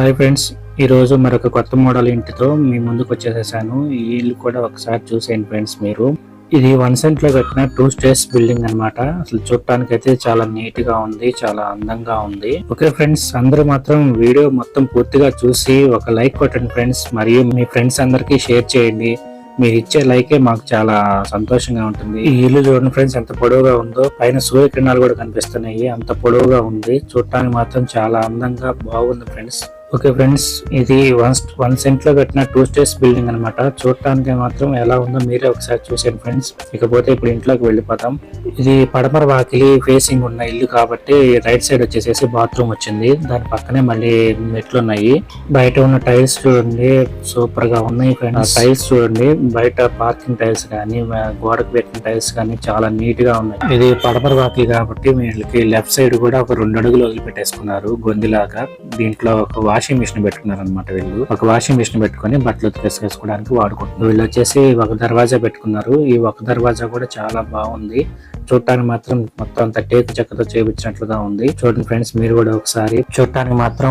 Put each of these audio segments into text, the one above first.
Hi friends ఈరోజు మరొక కొత్త మోడల్ ఇంటితో మీ ముందుకు వచ్చేసేసాను. ఈ ఇల్లు కూడా ఒకసారి చూసేయండి ఫ్రెండ్స్ మీరు. ఇది వన్ సెంట్లో కట్టిన టూ స్టేర్స్ బిల్డింగ్ అన్నమాట. అసలు చూడటానికి అయితే చాలా నీట్గా ఉంది చాలా అందంగా ఉంది. ఓకే ఫ్రెండ్స్ అందరూ మాత్రం వీడియో మొత్తం పూర్తిగా చూసి ఒక లైక్ కొట్టండి ఫ్రెండ్స్. మరియు మీ ఫ్రెండ్స్ అందరికీ షేర్ చేయండి. మీరు ఇచ్చే లైకే మాకు చాలా సంతోషంగా ఉంటుంది. ఈ ఇల్లు చూడండి ఫ్రెండ్స్ ఎంత పొడవుగా ఉందో. పైన సూర్యకిరణాలు కూడా కనిపిస్తున్నాయి. అంత పొడవుగా ఉంది. చూడటానికి మాత్రం చాలా అందంగా బాగుంది ఫ్రెండ్స్. ఓకే ఫ్రెండ్స్ ఇది వన్ వన్ సెంట్లో కట్టిన టూ స్టేర్స్ బిల్డింగ్ అన్నమాట. చూడటానికి మాత్రం ఎలా ఉందో మీరే ఒకసారి చూసాను ఫ్రెండ్స్ ఇకపోతే ఇప్పుడు ఇంట్లోకి వెళ్ళిపోతాం. ఇది పడమర వాకిలి ఫేసింగ్ ఉన్న ఇల్లు కాబట్టి రైట్ సైడ్ వచ్చేసేసి బాత్రూమ్ వచ్చింది. దాని పక్కనే మళ్ళీ మెట్లు ఉన్నాయి. బయట ఉన్న టైల్స్ చూడండి సూపర్గా ఉన్నాయి ఫ్రెండ్స్ టైల్స్ చూడండి బయట పార్కింగ్ టైల్స్ కానీ గోడకు పెట్టిన టైల్స్ కానీ చాలా నీట్గా ఉన్నాయి. ఇది పడమర వాకిలి కాబట్టి వీళ్ళకి లెఫ్ట్ సైడ్ కూడా ఒక రెండు అడుగులు వదిలిపెట్టేసుకున్నారు గొందిలాగా దీంట్లో ఒక వాషింగ్ మిషన్ పెట్టుకున్నారనమాట వీళ్ళు. ఒక వాషింగ్ మిషన్ పెట్టుకొని బట్టలు ఉతికేసుకోవడానికి వాడుకుంటున్నారు. వీళ్ళు వచ్చేసి ఒక దర్వాజా పెట్టుకున్నారు. ఈ ఒక దర్వాజా కూడా చాలా బాగుంది. చూడటానికి మాత్రం మొత్తం అంత టేకు చెక్కతో చేపించినట్లుగా ఉంది. చూడండి ఫ్రెండ్స్ మీరు కూడా ఒకసారి చూడటానికి మాత్రం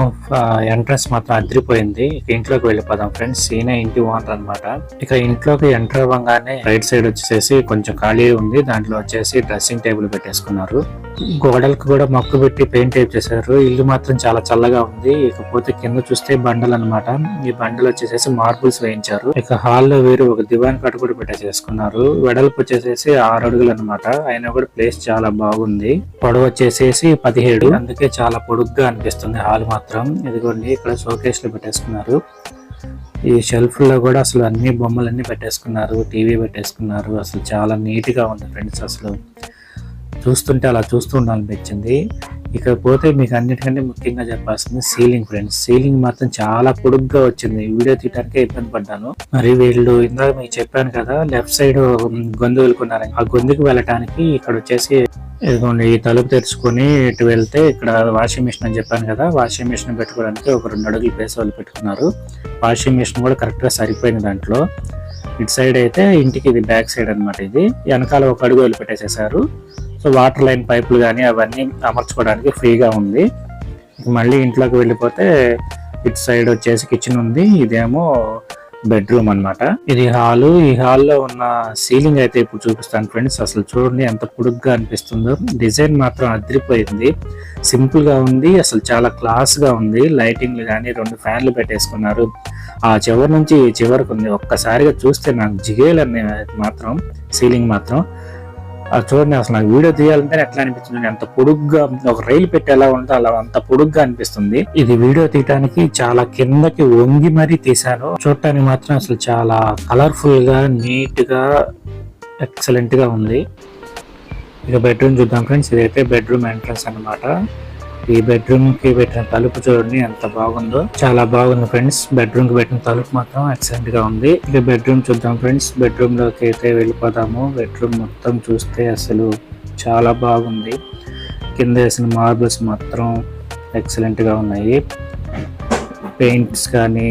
ఎంట్రన్స్ మాత్రం అదిరిపోయింది. ఇంట్లోకి వెళ్ళిపోదాం ఫ్రెండ్స్. ఈయన ఇంటి ఓనర్ అనమాట ఇక ఇంట్లోకి ఎంటర్ అవ్వగానే రైట్ సైడ్ వచ్చేసి కొంచెం ఖాళీ ఉంది. దాంట్లో వచ్చేసి డ్రెస్సింగ్ టేబుల్ పెట్టేసుకున్నారు. గోడలకు కూడా మొక్కు పెట్టి పెయింట్ చేశారు. ఇల్లు మాత్రం చాలా చల్లగా ఉంది. ఇకపోతే కింద చూస్తే బండలు అన్నమాట. ఈ బండలు వచ్చేసేసి మార్బుల్స్ వేయించారు. ఇక హాల్లో వేరు ఒక దివాన్ కట్ కూడా పెట్టేసేసుకున్నారు వెడల్పు వచ్చేసేసి ఆరు అడుగులు అనమాట అయినా కూడా ప్లేస్ చాలా బాగుంది. పొడవు వచ్చేసేసి పదిహేడు. అందుకే చాలా పొడుగ్గా అనిపిస్తుంది హాల్ మాత్రం. ఇదిగోండి ఇక్కడ షోకేస్లో పెట్టేసుకున్నారు. ఈ షెల్ఫ్లో కూడా అసలు అన్ని బొమ్మలన్నీ పెట్టేసుకున్నారు. టీవీ పెట్టేసుకున్నారు. అసలు చాలా నీట్గా ఉంది ఫ్రెండ్స్ అసలు. చూస్తుంటే అలా చూస్తూ ఉండాలనిపించింది. ఇకపోతే మీకు అన్నిటికంటే ముఖ్యంగా చెప్పాల్సింది సీలింగ్ ఫ్రెండ్స్. సీలింగ్ మాత్రం చాలా పొడుగ్గా వచ్చింది. వీడియో తీయడానికే ఇబ్బంది పడ్డాను. మరి వీళ్ళు ఇందాక మీకు చెప్పాను కదా లెఫ్ట్ సైడ్ గొంతు వెళ్ళుకున్నారని ఆ గొంతుకు వెళ్ళటానికి ఇక్కడ వచ్చేసి ఇదిగోండి ఈ తలుపు తెరుచుకొని ఇటు వెళ్తే ఇక్కడ వాషింగ్ మిషన్ అని చెప్పాను కదా వాషింగ్ మిషన్ పెట్టుకోవడానికి ఒక రెండు అడుగులు ప్లేస్ వాళ్ళు పెట్టుకున్నారు. వాషింగ్ మిషన్ కూడా కరెక్ట్గా సరిపోయింది దాంట్లో. ఇటు సైడ్ అయితే ఇంటికి ఇది బ్యాక్ సైడ్ అన్నమాట ఇది. వెనకాల ఒక అడుగు వదిలి పెట్టేసేసారు. సో వాటర్ లైన్ పైపులు కానీ అవన్నీ అమర్చుకోవడానికి ఫ్రీగా ఉంది. మళ్ళీ ఇంట్లోకి వెళ్ళిపోతే ఇటు సైడ్ వచ్చేసి కిచెన్ ఉంది. ఇదేమో బెడ్రూమ్ అన్నమాట. ఇది హాలు. ఈ హాల్లో ఉన్న సీలింగ్ అయితే ఇప్పుడు చూపిస్తాను ఫ్రెండ్స్. అసలు చూడండి ఎంత పొడుగ్గా అనిపిస్తుందో. డిజైన్ మాత్రం అదిరిపోయింది. సింపుల్గా ఉంది. అసలు చాలా క్లాస్గా ఉంది. లైటింగ్లు కానీ రెండు ఫ్యాన్లు పెట్టేసుకున్నారు. ఆ చివరి నుంచి చివరికి ఉంది. ఒక్కసారిగా చూస్తే నాకు జిగేలన్నీ మాత్రం సీలింగ్ మాత్రం. అది చూడండి అసలు నాకు వీడియో తీయాలంటే ఎట్లా అనిపిస్తుంది అంత పొడుగ్గా ఒక రైలు పెట్టి ఎలా ఉందో అలా అంత పొడుగ్గా అనిపిస్తుంది. ఇది వీడియో తీయడానికి చాలా కిందకి వంగి మరీ తీశాను. చూడటానికి మాత్రం అసలు చాలా కలర్ఫుల్గా నీట్గా ఎక్సలెంట్గా ఉంది. ఇక బెడ్రూమ్ చూద్దాం ఫ్రెండ్స్. ఇదైతే బెడ్రూమ్ ఎంట్రన్స్ అన్నమాట. ఈ బెడ్రూమ్కి పెట్టిన తలుపు చూడండి ఎంత బాగుందో. చాలా బాగుంది ఫ్రెండ్స్ బెడ్రూమ్కి పెట్టిన తలుపు మాత్రం ఎక్సలెంట్గా ఉంది. ఇక బెడ్రూమ్ చూద్దాం ఫ్రెండ్స్ బెడ్రూమ్లోకి అయితే వెళ్ళిపోదాము. బెడ్రూమ్ మొత్తం చూస్తే అసలు చాలా బాగుంది. కింద వేసిన మార్బుల్స్ మాత్రం ఎక్సలెంట్గా ఉన్నాయి. పెయింట్స్ కానీ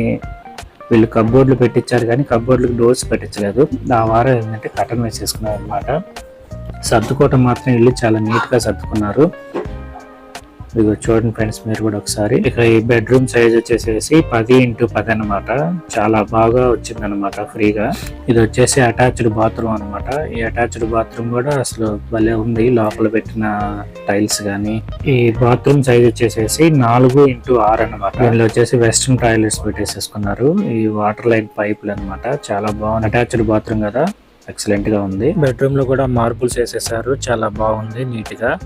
వీళ్ళు కబ్బోర్డ్లు పెట్టించారు కానీ కబ్బోర్డ్లకు డోర్స్ పెట్టించలేదు. ఆ వారం ఏంటంటే కటన్ వేసేసుకున్నారు అనమాట సర్దుకోవటం మాత్రం వెళ్ళి చాలా నీట్గా సర్దుకున్నారు. ఇది చూడండి ఫ్రెండ్స్ మీరు కూడా ఒకసారి. ఇక ఈ బెడ్రూమ్ సైజ్ వచ్చేసేసి పది ఇంటూ పది అనమాట చాలా బాగా వచ్చింది అనమాట ఫ్రీగా. ఇది వచ్చేసి అటాచ్డ్ బాత్రూమ్ అన్నమాట. ఈ అటాచ్డ్ బాత్రూమ్ కూడా అసలు భలే ఉంది. లోపల పెట్టిన టైల్స్ గానీ. ఈ బాత్రూమ్ సైజ్ వచ్చేసేసి నాలుగు ఇంటూ ఆరు అనమాట దీనిలో వచ్చేసి వెస్ట్రన్ టాయిలెట్స్ పెట్టేసేసుకున్నారు. ఈ వాటర్ లైన్ పైపులు అన్నమాట. చాలా బాగుంది. అటాచ్డ్ బాత్రూమ్ కదా. ఎక్సలెంట్గా ఉంది. బెడ్రూమ్లో కూడా మార్బుల్స్ వేసేసారు. చాలా బాగుంది. నీట్గా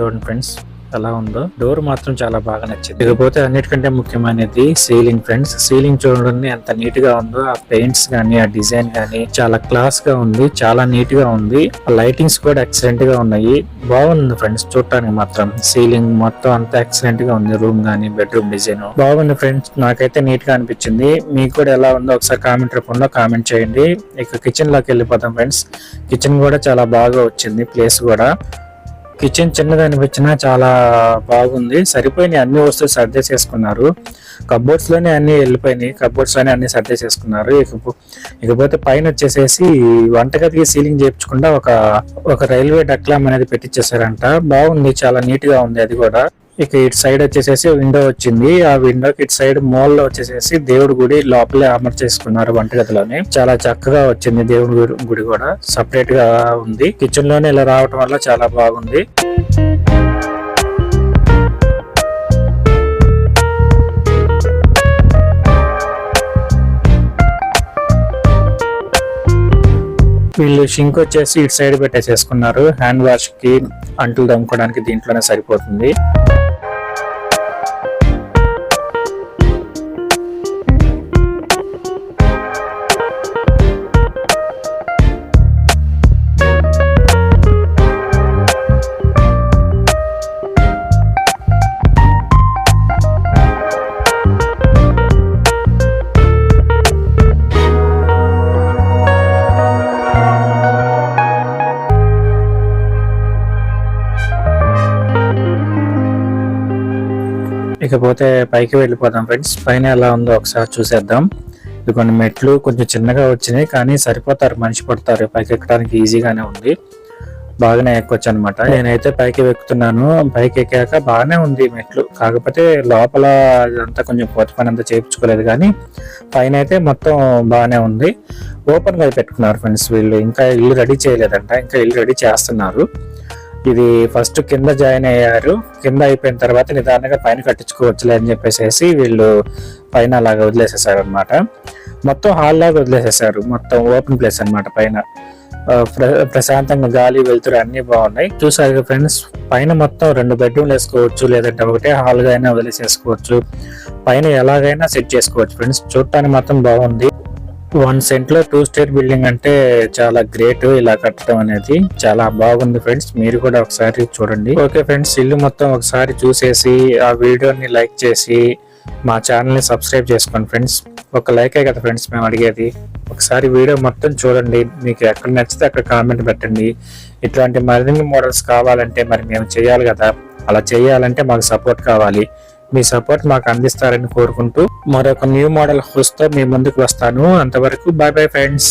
చూడండి ఫ్రెండ్స్. ఎలా ఉందో. డోర్ మాత్రం చాలా బాగా నచ్చింది. ఇకపోతే అన్నిటికంటే ముఖ్యమైనది సీలింగ్ ఫ్రెండ్స్ సీలింగ్ చూడండి ఎంత నీట్గా ఉందో. ఆ పెయింట్స్ గానీ ఆ డిజైన్ గానీ చాలా క్లాస్గా ఉంది. చాలా నీట్గా ఉంది లైటింగ్స్ కూడా ఎక్సలెంట్గా ఉన్నాయి. బాగుంది ఫ్రెండ్స్ చూడటానికి మాత్రం. సీలింగ్ మొత్తం అంతా ఎక్సలెంట్గా ఉంది. రూమ్ గానీ బెడ్రూమ్ డిజైన్ బాగుంది ఫ్రెండ్స్ నాకైతే నీట్గా అనిపించింది. మీకు కూడా ఎలా ఉందో ఒకసారి కామెంట్ రూపంలో కామెంట్ చేయండి. ఇక కిచెన్లోకి వెళ్ళిపోతాం ఫ్రెండ్స్ కిచెన్ కూడా చాలా బాగా వచ్చింది. ప్లేస్ కూడా. కిచెన్ చిన్నది అనిపించినా చాలా బాగుంది. సరిపోయినాయి అన్ని వస్తువులు సర్దేసేసుకున్నారు కబోర్డ్స్లోనే అన్ని వెళ్ళిపోయినాయి. కబోర్డ్స్లోనే అన్ని సర్దేసేసుకున్నారు ఇకపో ఇకపోతే పైన వచ్చేసేసి వంటగదికి సీలింగ్ చేయించకుండా ఒక ఒక రైల్వే డక్లామ్ అనేది పెట్టించేసారంట బాగుంది చాలా నీట్గా ఉంది అది కూడా. ఇక ఇటు సైడ్ వచ్చేసేసి విండో వచ్చింది. ఆ విండోకి ఇటు సైడ్ మోల్లో వచ్చేసేసి దేవుడి గుడి లోపలే అమర్చేసుకున్నారు వంటగదిలోనే. చాలా చక్కగా వచ్చింది దేవుడి గుడి- గుడి కూడా. సపరేట్గా ఉంది. కిచెన్లోనే ఇలా రావటం వల్ల చాలా బాగుంది. వీళ్ళు షింక్ వచ్చేసి ఇటు సైడ్ పెట్టేసేసుకున్నారు. హ్యాండ్ వాష్కి అంటులు దమ్ముకోవడానికి దీంట్లోనే సరిపోతుంది. ఇకపోతే పైకి వెళ్ళిపోదాం ఫ్రెండ్స్. పైన ఎలా ఉందో ఒకసారి చూసేద్దాం. ఇది కొన్ని మెట్లు కొంచెం చిన్నగా వచ్చినాయి కానీ సరిపోతారు. మనిషి పడతారు. పైకి ఎక్కడానికి ఈజీగానే ఉంది. బాగానే ఎక్కొచ్చు అనమాట నేనైతే పైకి ఎక్కుతున్నాను. పైకి ఎక్కాక బాగానే ఉంది మెట్లు. కాకపోతే లోపల అదంతా కొంచెం పోత పని అంతా చేయించుకోలేదు కానీ పైన అయితే మొత్తం బాగానే ఉంది. ఓపెన్గా పెట్టుకున్నారు ఫ్రెండ్స్ వీళ్ళు. ఇంకా ఇల్లు రెడీ చేయలేదంట. ఇంకా ఇల్లు రెడీ చేస్తున్నారు. ఇది ఫస్ట్ కింద జాయిన్ అయ్యారు. కింద అయిపోయిన తర్వాత నిదానంగా పైన కట్టించుకోవచ్చులే అని చెప్పేసి వీళ్ళు పైన అలాగా వదిలేసేసారు అనమాట మొత్తం హాల్ లాగా వదిలేసేసారు. మొత్తం ఓపెన్ ప్లేస్ అన్నమాట పైన. ప్ర- ప్రశాంతంగా గాలి వెళ్తురు అన్ని బాగున్నాయి. చూసారు ఫ్రెండ్స్ పైన మొత్తం రెండు బెడ్రూమ్లు వేసుకోవచ్చు లేదంటే ఒకటే హాల్గా అయినా వదిలేసేసుకోవచ్చు. పైన ఎలాగైనా సెట్ చేసుకోవచ్చు ఫ్రెండ్స్ చూడటానికి మాత్రం బాగుంది. వన్ సెంట్లో టూ స్టేట్ బిల్డింగ్ అంటే చాలా గ్రేట్ ఇలా కట్టడం అనేది చాలా బాగుంది ఫ్రెండ్స్ మీరు కూడా ఒకసారి చూడండి. ఓకే ఫ్రెండ్స్ ఇల్లు మొత్తం ఒకసారి చూసేసి ఆ వీడియోని లైక్ చేసి మా ఛానల్ని సబ్స్క్రైబ్ చేసుకోండి ఫ్రెండ్స్ ఒక లైకే కదా ఫ్రెండ్స్ మేము అడిగేది. ఒకసారి వీడియో మొత్తం చూడండి. మీకు ఎక్కడ నచ్చితే అక్కడ కామెంట్ పెట్టండి. ఇట్లాంటి మరిన్ని మోడల్స్ కావాలంటే మరి మేము చేయాలి కదా. అలా చేయాలంటే మాకు సపోర్ట్ కావాలి. మీ సపోర్ట్ మాకు అందిస్తారని కోరుకుంటూ మరొక న్యూ మోడల్ హౌస్తో మీ ముందుకు వస్తాను. అంతవరకు బాయ్ బాయ్ ఫ్రెండ్స్